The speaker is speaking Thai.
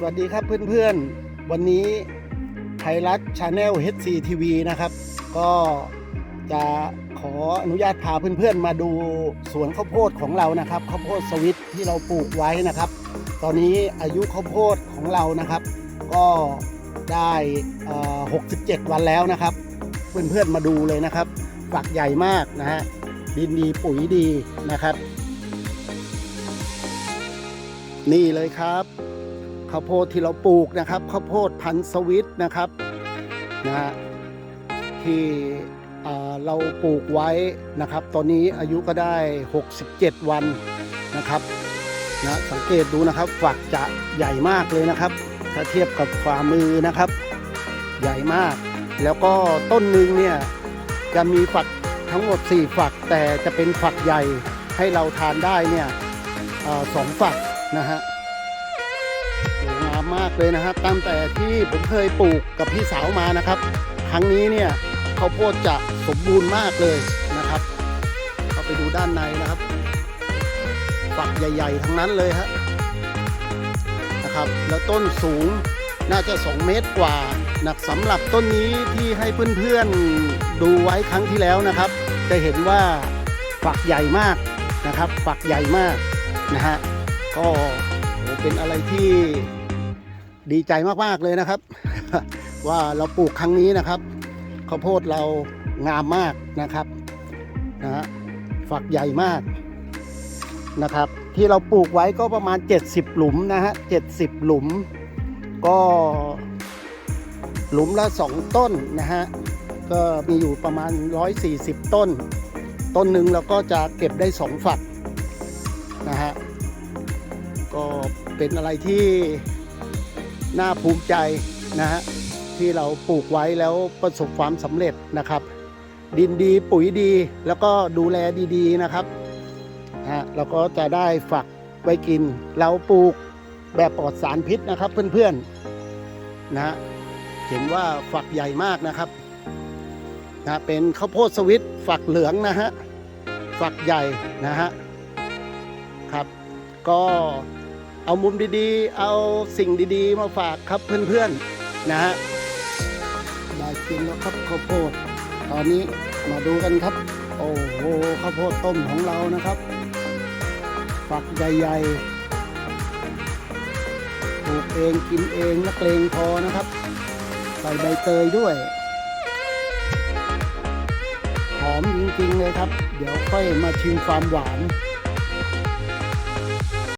สวัสดีครับเพื่อนๆ วันนี้ไทยรัฐชาแนล HCTV นะครับ ก็จะขออนุญาตพาเพื่อนๆ มาดูสวนข้าวโพดของเรานะครับข้าวโพดสวิตที่เราปลูกไว้นะครับ ตอนนี้อายุข้าวโพดของเรานะครับ ก็ได้ 67 วันแล้วนะครับ เพื่อนๆมาดูเลยนะครับฝักใหญ่มากนะฮะดินดีปุ๋ยดีนะครับ นี่เลยครับ ข้าวโพดที่เราปลูกนะครับข้าวโพดพันธุ์สวิตนะครับนะฮะที่เราปลูกไว้นะครับ ตอนนี้อายุก็ได้ 67 วันนะครับนะสังเกตดูนะครับฝักจะใหญ่มากเลยนะครับ ถ้าเทียบกับฝ่ามือนะครับ ใหญ่มาก แล้วก็ต้นหนึ่งเนี่ยจะมีฝักทั้งหมด 4 ฝักแต่จะเป็นฝักใหญ่ให้เราทานได้เนี่ยอสองฝักนะฮะ มากเลยนะครับตั้งแต่ที่ผมเคยปลูกกับพี่สาวมานะครับ ครั้งนี้เนี่ยข้าวโพดจะสมบูรณ์มากเลยนะครับ เข้าไปดูด้านในนะครับฝักใหญ่ ๆ ทั้งนั้นเลยฮะนะครับ แล้วต้นสูงน่าจะ 2 เมตรกว่านะสำหรับต้นนี้ที่ให้เพื่อนๆดูไว้ครั้งที่แล้วนะครับ จะเห็นว่าฝักใหญ่มากนะครับ ฝักใหญ่มากนะฮะก็เป็นอะไรที่ ดีใจมากๆเลยนะครับ ว่าเราปลูกครั้งนี้นะครับข้าวโพดเรางามมากนะครับนะฮะฝักใหญ่มากนะครับ ที่เราปลูกไว้ก็ประมาณ 70 หลุมนะฮะ70 หลุม ก็หลุมละ 2 ต้นนะฮะก็มีอยู่ประมาณ 140 ต้น ต้นหนึ่งเราก็จะเก็บได้ 2 ฝักนะฮะก็เป็นอะไรที่ น่าภูมิใจนะฮะที่เราปลูกไว้แล้วประสบความสำเร็จนะครับ ดินดีปุ๋ยดีแล้วก็ดูแลดีๆนะครับฮะเราก็จะได้ฝักไว้กิน เราปลูกแบบปลอดสารพิษนะครับเพื่อนๆนะฮะเห็นว่าฝักใหญ่มากนะครับนะเป็นข้าวโพดสวิตฝักเหลืองนะฮะฝักใหญ่นะฮะครับ ก็ เอามุมดีๆ เอาสิ่งดีๆ มาฝากครับเพื่อนๆนะฮะได้กินแล้วครับข้าวโพด ตอนนี้มาดูกันครับ โอ้โหข้าวโพดต้มของเรานะครับ ฝักใหญ่ๆปลูกเองกินเองนักเลงพอนะครับ ใส่ใบเตยด้วยหอมจริงๆเลยครับ เดี๋ยวค่อยมาชิมความหวาน